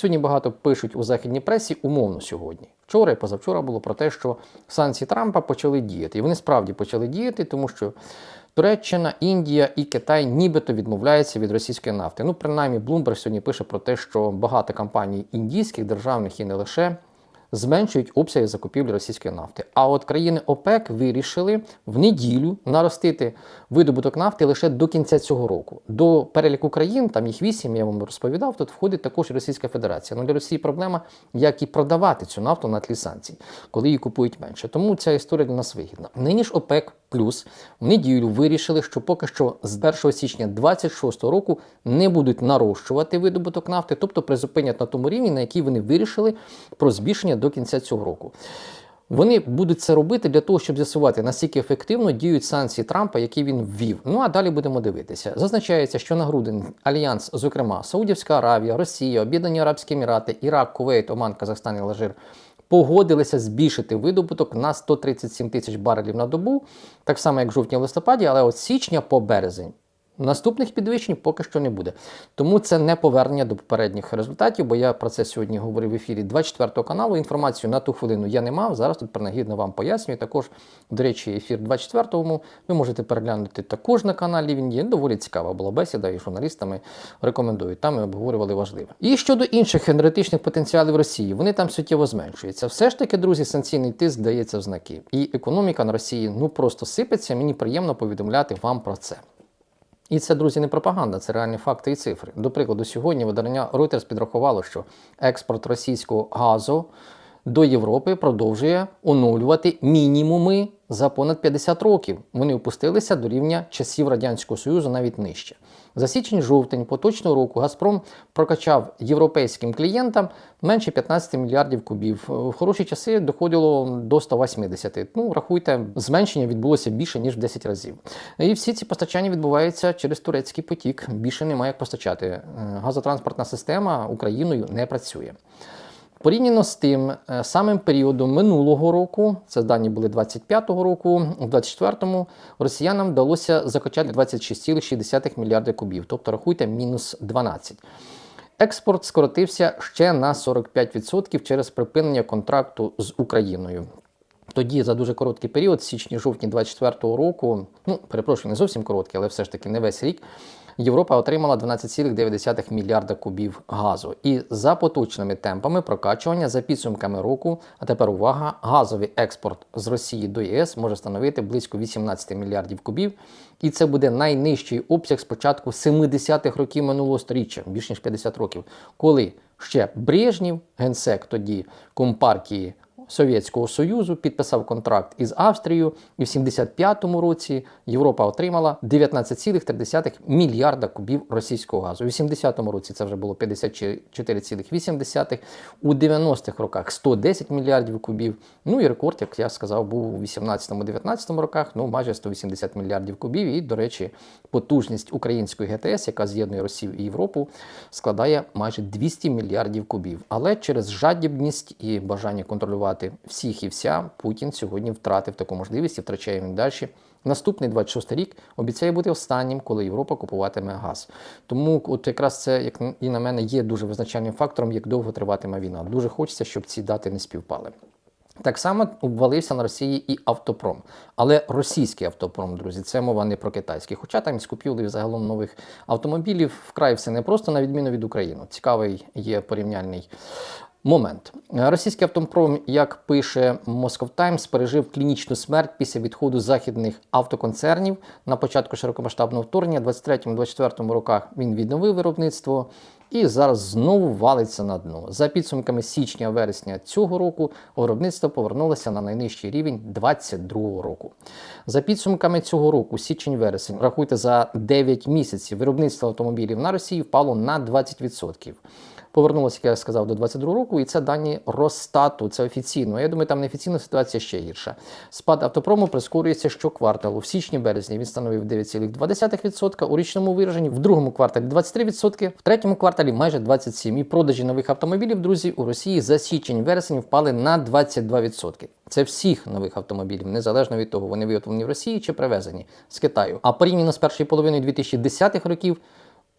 Сьогодні багато пишуть у західній пресі умовно сьогодні. Вчора і позавчора було про те, що санкції Трампа почали діяти. І вони справді почали діяти, тому що Туреччина, Індія і Китай нібито відмовляються від російської нафти. Ну, принаймні, Bloomberg сьогодні пише про те, що багато компаній індійських, державних і не лише зменшують обсяги закупівлі російської нафти. А от країни ОПЕК вирішили в неділю наростити видобуток нафти лише до кінця цього року. До переліку країн, там їх вісім, я вам розповідав, тут входить також Російська Федерація. Ну для Росії проблема, як і продавати цю нафту на тлі санкцій, коли її купують менше. Тому ця історія для нас вигідна. Нині ж ОПЕК плюс в неділю вирішили, що поки що з 1 січня 2026 року не будуть нарощувати видобуток нафти, тобто призупинять на тому рівні, на який вони вирішили про збільшення до кінця цього року. Вони будуть це робити для того, щоб з'ясувати, наскільки ефективно діють санкції Трампа, які він ввів. Ну а далі будемо дивитися. Зазначається, що на грудень альянс, зокрема Саудівська Аравія, Росія, Об'єднані Арабські Емірати, Ірак, Кувейт, Оман, Казахстан і Алжир погодилися збільшити видобуток на 137 тисяч барелів на добу, так само як в жовтні листопаді, але от січня по березень. Наступних підвищень поки що не буде. Тому це не повернення до попередніх результатів, бо я про це сьогодні говорив в ефірі 24 каналу. Інформацію на ту хвилину я не мав. Зараз тут принагідно вам пояснюю. Також, до речі, ефір 24-му ви можете переглянути також на каналі. Він є доволі цікава була бесіда і журналістами рекомендую. Там ми обговорювали важливе. І щодо інших енергетичних потенціалів Росії, вони там суттєво зменшуються. Все ж таки, друзі, санкційний тиск дається в знаки. І економіка на Росії ну просто сипеться. Мені приємно повідомляти вам про це. І це, друзі, не пропаганда, це реальні факти і цифри. До прикладу, сьогодні видання Reuters підрахувало, що експорт російського газу до Європи продовжує оновлювати мінімуми за понад 50 років. Вони опустилися до рівня часів Радянського Союзу навіть нижче. За січень-жовтень поточного року Газпром прокачав європейським клієнтам менше 15 мільярдів кубів. В хороші часи доходило до 180. Ну, рахуйте, зменшення відбулося більше ніж в 10 разів. І всі ці постачання відбуваються через турецький потік. Більше немає як постачати. Е, Газотранспортна система Україною не працює. Порівняно з тим е, самим періодом минулого року, це дані були 25-го року, у 24-му росіянам вдалося закачати 26,6 мільярда кубів, тобто рахуйте мінус 12. Експорт скоротився ще на 45% через припинення контракту з Україною. Тоді за дуже короткий період, січні-жовтні 24-го року, ну перепрошую, не зовсім короткий, але все ж таки не весь рік. Європа отримала 12,9 мільярда кубів газу. І за поточними темпами прокачування за підсумками року, а тепер увага, газовий експорт з Росії до ЄС може становити близько 18 мільярдів кубів. І це буде найнижчий обсяг з початку 70-х років минулого століття, більш ніж 50 років, коли ще Брежнів, генсек тоді компартії Совєтського Союзу підписав контракт із Австрією, і в 75-му році Європа отримала 19,3 мільярда кубів російського газу. У 80-му році це вже було 54,8, у 90-х роках 110 мільярдів кубів. Ну і рекорд, як я сказав, був у 18-19 роках, ну майже 180 мільярдів кубів. І, до речі, потужність української ГТС, яка з'єднує Росію і Європу, складає майже 200 мільярдів кубів. Але через жадібність і бажання контролювати всіх і вся, Путін сьогодні втратив таку можливість і втрачає він далі. Наступний 26 рік обіцяє бути останнім, коли Європа купуватиме газ. Тому, от якраз це, як і на мене, є дуже визначальним фактором, як довго триватиме війна. Дуже хочеться, щоб ці дати не співпали. Так само обвалився на Росії і автопром. Але російський автопром, друзі, це мова не про китайський. Хоча там з купівлею загалом нових автомобілів вкрай все не просто, на відміну від України. Цікавий є порівняльний Момент. Російський автопром, як пише Moscow Times, пережив клінічну смерть після відходу західних автоконцернів на початку широкомасштабного вторгнення. 23-24 роках він відновив виробництво і зараз знову валиться на дно. За підсумками січня-вересня цього року виробництво повернулося на найнижчий рівень 22 року. За підсумками цього року, січень-вересень, рахуйте за 9 місяців, виробництво автомобілів на Росії впало на 20% повернулося, як я сказав, до 22 року, і це дані Росстату, це офіційно. Я думаю, там неофіційна ситуація ще гірша. Спад автопрому прискорюється щокварталу. В січні-березні він становив 9,2%, у річному вираженні, в другому кварталі 23%, в третьому кварталі майже 27%. І продажі нових автомобілів, друзі, у Росії за січень-вересень впали на 22%. Це всіх нових автомобілів, незалежно від того, вони виготовлені в Росії чи привезені з Китаю. А порівняно з першою половиною 2010-х років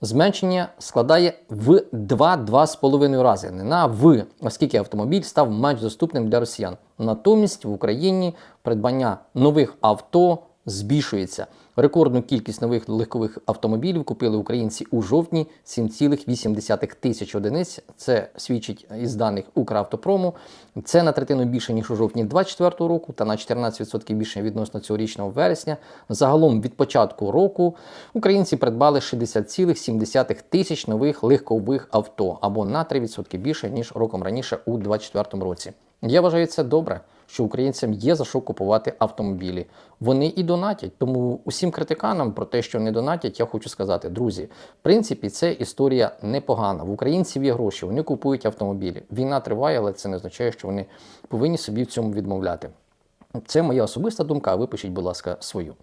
Зменшення складає в 2-2,5 рази. Не на в, оскільки автомобіль став менш доступним для росіян. Натомість в Україні придбання нових авто збільшується. Рекордну кількість нових легкових автомобілів купили українці у жовтні 7,8 тисяч одиниць. Це свідчить із даних Укравтопрому. Це на третину більше ніж у жовтні 2024 року, та на 14% більше відносно цьогорічного вересня. Загалом від початку року українці придбали 60,7 тисяч нових легкових авто або на 3% більше ніж роком раніше у 2024 році. Я вважаю це добре, що українцям є за що купувати автомобілі. Вони і донатять. Тому усім критиканам про те, що не донатять, я хочу сказати, друзі, в принципі, це історія непогана. В українців є гроші, вони купують автомобілі. Війна триває, але це не означає, що вони повинні собі в цьому відмовляти. Це моя особиста думка. Випишіть, будь ласка, свою.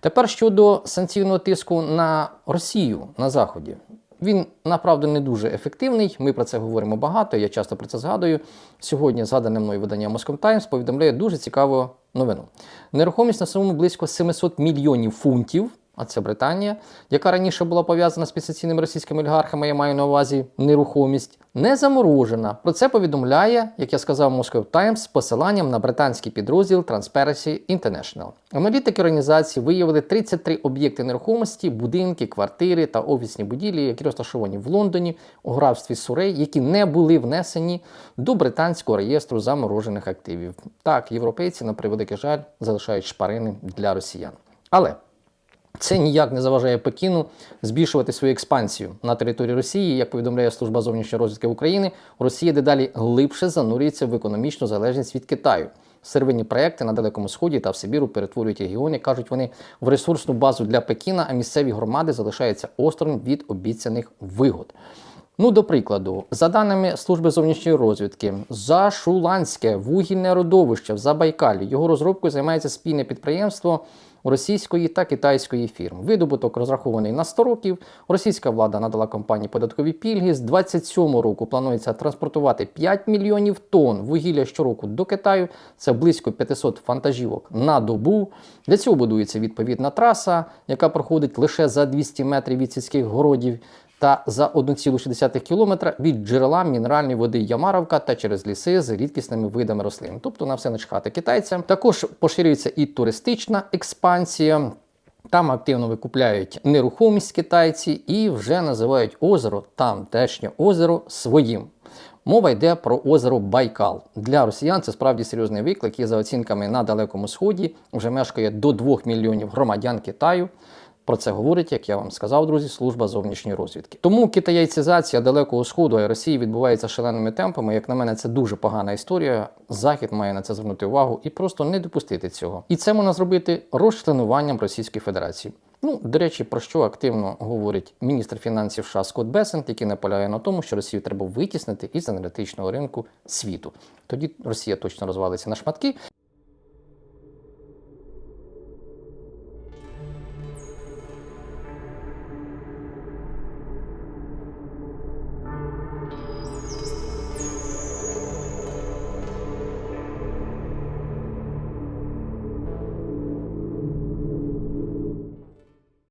Тепер щодо санкційного тиску на Росію на Заході. Він направду не дуже ефективний. Ми про це говоримо багато. Я часто про це згадую. Сьогодні згадане мною видання Moscow Times повідомляє дуже цікаву новину. Нерухомість на суму близько 700 мільйонів фунтів. А це Британія, яка раніше була пов'язана з підсаційними російськими олігархами, я маю на увазі нерухомість, не заморожена. Про це повідомляє, як я сказав, Moscow Times з посиланням на британський підрозділ Transparency International. Аналітики організації виявили 33 об'єкти нерухомості, будинки, квартири та офісні будівлі, які розташовані в Лондоні, у графстві Сурей, які не були внесені до британського реєстру заморожених активів. Так, європейці, на превеликий жаль, залишають шпарини для росіян. Але це ніяк не заважає Пекіну збільшувати свою експансію на території Росії. Як повідомляє служба зовнішньої розвідки України, Росія дедалі глибше занурюється в економічну залежність від Китаю. Сервинні проекти на Далекому Сході та в Сибіру перетворюють регіони, кажуть вони, в ресурсну базу для Пекіна, а місцеві громади залишаються осторонь від обіцяних вигод. Ну, до прикладу, за даними служби зовнішньої розвідки, Зашуланське вугільне родовище в Забайкалі його розробкою займається спільне підприємство російської та китайської фірм. Видобуток розрахований на 100 років. Російська влада надала компанії податкові пільги. З 27 року планується транспортувати 5 мільйонів тонн вугілля щороку до Китаю. Це близько 500 фантажівок на добу. Для цього будується відповідна траса, яка проходить лише за 200 метрів від сільських городів та за 1,6 кілометра від джерела мінеральної води Ямаровка та через ліси з рідкісними видами рослин. Тобто на все начхати китайцям. Також поширюється і туристична експансія. Там активно викупляють нерухомість китайці і вже називають озеро, тамтешнє озеро своїм. Мова йде про озеро Байкал. Для росіян це справді серйозний виклик, і за оцінками на Далекому Сході вже мешкає до 2 мільйонів громадян Китаю. Про це говорить, як я вам сказав, друзі, служба зовнішньої розвідки. Тому китаєцизація Далекого Сходу і Росії відбувається шаленими темпами. Як на мене, це дуже погана історія. Захід має на це звернути увагу і просто не допустити цього. І це можна зробити розчленуванням Російської Федерації. Ну, до речі, про що активно говорить міністр фінансів США Скотт Бесент, який наполягає на тому, що Росію треба витіснити із енергетичного ринку світу. Тоді Росія точно розвалиться на шматки.